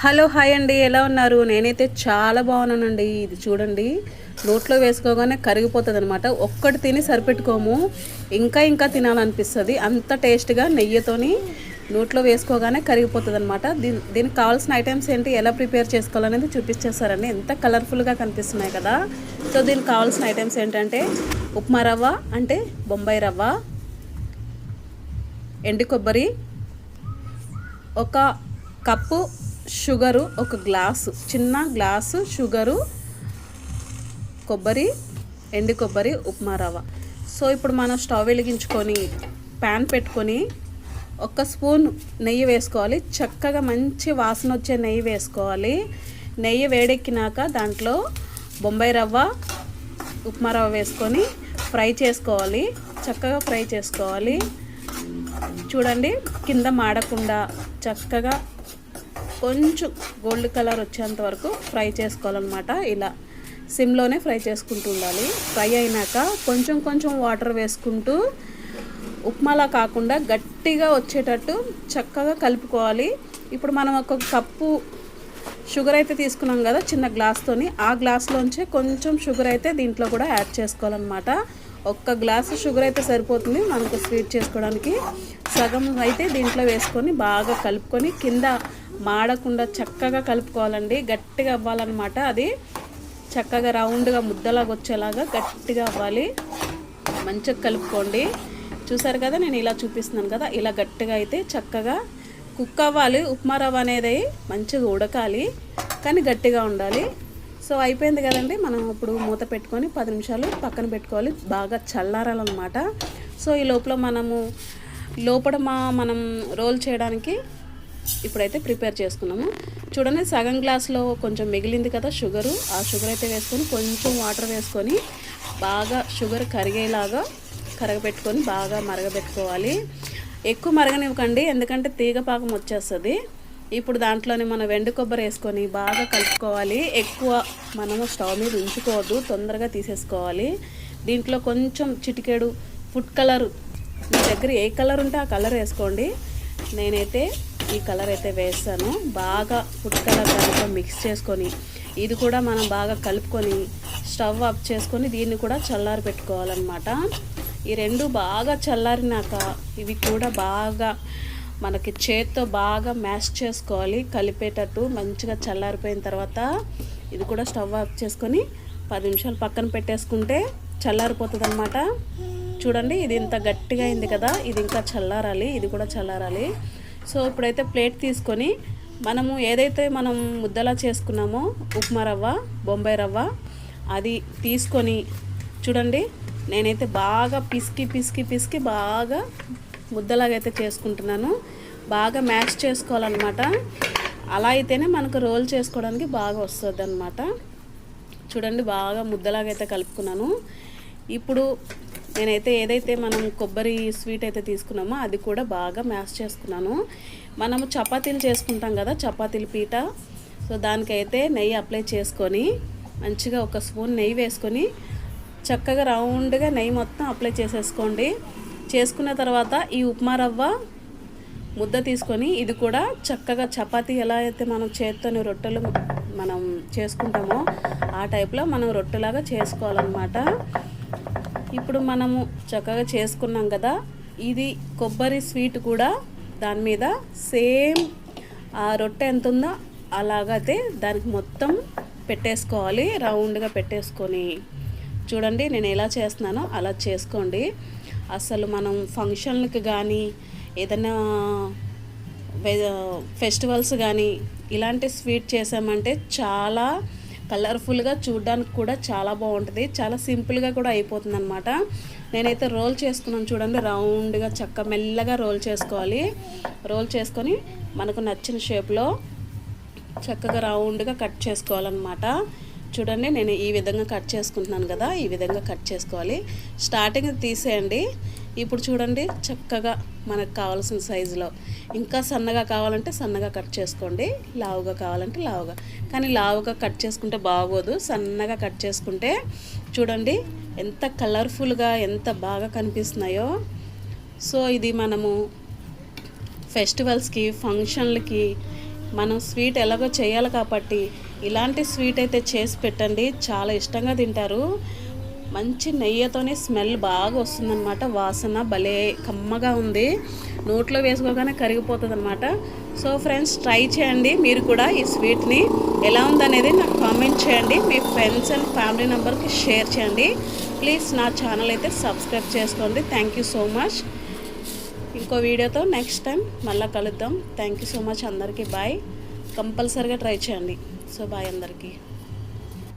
Hello hi అండి. ఎలా ఉన్నారు? నేనైతే చాలా బాగున్నానండి. ఇది చూడండి. నోట్లో వేసుకోగానే కరిగిపోతుంది అనమాట ఒక్కటి తిని సరిపెట్టుకోము. ఇంకా ఇంకా తినాలనిపిస్తుంది. అంత టేస్ట్గా నెయ్యితోని నోట్లో వేసుకోగానే కరిగిపోతుంది అనమాట దీని దీనికి కావాల్సిన ఐటమ్స్ ఏంటి ఎలా ప్రిపేర్ చేసుకోవాలనేది చూపించేస్తారండి ఎంత కలర్ఫుల్గా కనిపిస్తున్నాయి కదా. సో దీనికి కావాల్సిన ఐటమ్స్ ఏంటంటే ఉప్మా రవ్వ అంటే బొంబాయి రవ్వ ఎండు కొబ్బరి ఒక కప్పు షుగరు ఒక గ్లాసు చిన్న గ్లాసు షుగరు కొబ్బరి ఎండు కొబ్బరి ఉప్మా రవ్వ. సో ఇప్పుడు మనం స్టవ్ వెలిగించుకొని ప్యాన్ పెట్టుకొని ఒక స్పూన్ నెయ్యి వేసుకోవాలి. చక్కగా మంచి వాసన వచ్చే నెయ్యి వేసుకోవాలి. నెయ్యి వేడెక్కినాక దాంట్లో బొంబాయి రవ్వ ఉప్మా రవ్వ వేసుకొని ఫ్రై చేసుకోవాలి. చక్కగా ఫ్రై చేసుకోవాలి. చూడండి కింద మాడకుండా చక్కగా కొంచెం గోల్డ్ కలర్ వచ్చేంత వరకు ఫ్రై చేసుకోవాలన్నమాట. ఇలా సిమ్లోనే ఫ్రై చేసుకుంటూ ఉండాలి. ఫ్రై అయినాక కొంచెం కొంచెం వాటర్ వేసుకుంటూ ఉప్మాలా కాకుండా గట్టిగా వచ్చేటట్టు చక్కగా కలుపుకోవాలి. ఇప్పుడు మనం ఒక కప్పు షుగర్ అయితే తీసుకున్నాం కదా చిన్న గ్లాస్తోని ఆ గ్లాస్లోంచే కొంచెం షుగర్ అయితే దీంట్లో కూడా యాడ్ చేసుకోవాలన్నమాట. ఒక్క గ్లాసు షుగర్ అయితే సరిపోతుంది మనకు స్వీట్ చేసుకోవడానికి. సగం అయితే దీంట్లో వేసుకొని బాగా కలుపుకొని కింద మాడకుండా చక్కగా కలుపుకోవాలండి. గట్టిగా అవ్వాలన్నమాట. అది చక్కగా రౌండ్గా ముద్దలాగా వచ్చేలాగా గట్టిగా అవ్వాలి. మంచిగా కలుపుకోండి. చూసారు కదా నేను ఇలా చూపిస్తున్నాను కదా ఇలా గట్టిగా అయితే చక్కగా కుక్ అవ్వాలి. ఉప్మా రవ్వ అనేది మంచిగా ఉడకాలి కానీ గట్టిగా ఉండాలి. సో అయిపోయింది కదండి. మనం ఇప్పుడు మూత పెట్టుకొని పది నిమిషాలు పక్కన పెట్టుకోవాలి. బాగా చల్లారాలన్నమాట. సో ఈ లోపల మనము లోపల మా మనం రోల్ చేయడానికి ఇప్పుడైతే ప్రిపేర్ చేసుకున్నాము. చూడండి సగం గ్లాస్లో కొంచెం మిగిలింది కదా షుగరు. ఆ షుగర్ అయితే వేసుకొని కొంచెం వాటర్ వేసుకొని బాగా షుగర్ కరిగేలాగా కరగబెట్టుకొని బాగా మరగబెట్టుకోవాలి. ఎక్కువ మరగనివ్వకండి ఎందుకంటే తీగ పాకం వచ్చేస్తుంది. ఇప్పుడు దాంట్లోనే మనం వెండు కొబ్బరి వేసుకొని బాగా కలుపుకోవాలి. ఎక్కువ మనము స్టవ్ మీద ఉంచుకోవద్దు తొందరగా తీసేసుకోవాలి. దీంట్లో కొంచెం చిటికెడు ఫుడ్ కలర్. మీ దగ్గర ఏ కలర్ ఉంటే ఆ కలర్ వేసుకోండి. నేనైతే ఈ కలర్ అయితే వేస్తాను. బాగా ఫుడ్ కలర్ దాంట్లో మిక్స్ చేసుకొని ఇది కూడా మనం బాగా కలుపుకొని స్టవ్ ఆఫ్ చేసుకొని దీన్ని కూడా చల్లారి పెట్టుకోవాలన్నమాట. ఈ రెండు బాగా చల్లారినాక ఇవి కూడా బాగా మనకి చేత్తో బాగా మ్యాష్ చేసుకోవాలి. కలిపేటట్టు మంచిగా చల్లారిపోయిన తర్వాత ఇది కూడా స్టవ్ ఆఫ్ చేసుకొని పది నిమిషాలు పక్కన పెట్టేసుకుంటే చల్లారిపోతుంది అనమాట చూడండి ఇది ఇంత గట్టిగా అయింది కదా ఇది ఇంకా చల్లారాలి ఇది కూడా చల్లారాలి. సో ఇప్పుడైతే ప్లేట్ తీసుకొని మనము ఏదైతే మనం ముద్దలా చేసుకున్నామో ఉప్మా రవ్వ బొంబాయి రవ్వ అది తీసుకొని చూడండి నేనైతే బాగా పిసికి పిసికి పిసికి బాగా ముద్దలాగైతే చేసుకుంటున్నాను. బాగా మ్యాష్ చేసుకోవాలన్నమాట. అలా అయితేనే మనకు రోల్ చేసుకోవడానికి బాగా వస్తుంది అనమాట చూడండి బాగా ముద్దలాగైతే కలుపుకున్నాను. ఇప్పుడు నేనైతే ఏదైతే మనం కొబ్బరి స్వీట్ అయితే తీసుకున్నామో అది కూడా బాగా మ్యాష్ చేసుకున్నాను. మనము చపాతీలు చేసుకుంటాం కదా చపాతీల పీట. సో దానికైతే నెయ్యి అప్లై చేసుకొని మంచిగా ఒక స్పూన్ నెయ్యి వేసుకొని చక్కగా రౌండ్గా నెయ్యి మొత్తం అప్లై చేసేసుకోండి. చేసుకున్న తర్వాత ఈ ఉప్మా రవ్వ ముద్ద తీసుకొని ఇది కూడా చక్కగా చపాతీ ఎలా అయితే మనం చేత్తోని రొట్టెలు మనం చేసుకుంటామో ఆ టైప్లో మనం రొట్టెలాగా చేసుకోవాలన్నమాట. ఇప్పుడు మనము చక్కగా చేసుకున్నాం కదా ఇది కొబ్బరి స్వీట్ కూడా దాని మీద సేమ్ ఆ రొట్టె ఎంత ఉందో అలాగైతే దానికి మొత్తం పెట్టేసుకోవాలి రౌండ్గా పెట్టేసుకొని. చూడండి నేను ఎలా చేస్తున్నానో అలా చేసుకోండి. అసలు మనం ఫంక్షన్లకు కానీ ఏదైనా ఫెస్టివల్స్ కానీ ఇలాంటి స్వీట్ చేసామంటే చాలా కలర్ఫుల్గా చూడడానికి కూడా చాలా బాగుంటుంది. చాలా సింపుల్గా కూడా అయిపోతుంది అనమాట నేనైతే రోల్ చేసుకున్నాను చూడండి రౌండ్గా చక్క మెల్లగా రోల్ చేసుకోవాలి. రోల్ చేసుకొని మనకు నచ్చిన షేప్లో చక్కగా రౌండ్గా కట్ చేసుకోవాలన్నమాట. చూడండి నేను ఈ విధంగా కట్ చేసుకుంటున్నాను కదా ఈ విధంగా కట్ చేసుకోవాలి. స్టార్టింగ్ తీసేయండి. ఇప్పుడు చూడండి చక్కగా మనకు కావాల్సిన సైజులో. ఇంకా సన్నగా కావాలంటే సన్నగా కట్ చేసుకోండి లావుగా కావాలంటే లావుగా. కానీ లావుగా కట్ చేసుకుంటే బాగోదు సన్నగా కట్ చేసుకుంటే చూడండి ఎంత కలర్ఫుల్గా ఎంత బాగా కనిపిస్తున్నాయో. సో ఇది మనము ఫెస్టివల్స్కి ఫంక్షన్లకి మనం స్వీట్ ఎలాగో చేయాలి కాబట్టి ఇలాంటి స్వీట్ అయితే చేసి పెట్టండి చాలా ఇష్టంగా తింటారు. మంచి నెయ్యితోనే స్మెల్ బాగా వస్తుందన్నమాట. వాసన భలే కమ్మగా ఉంది. నోట్లో వేసుకోగానే కరిగిపోతుంది అనమాట సో ఫ్రెండ్స్ ట్రై చేయండి. మీరు కూడా ఈ స్వీట్ని ఎలా ఉందనేది నాకు కామెంట్ చేయండి. మీ ఫ్రెండ్స్ అండ్ ఫ్యామిలీ నెంబర్కి షేర్ చేయండి. ప్లీజ్ నా ఛానల్ అయితే సబ్స్క్రైబ్ చేసుకోండి. Thank you so much. ఇంకో వీడియోతో నెక్స్ట్ టైం మళ్ళీ కలుద్దాం. థ్యాంక్ యూ సో మచ్ అందరికీ. బాయ్. కంపల్సరీగా ట్రై చేయండి. సో బాయ్ అందరికీ.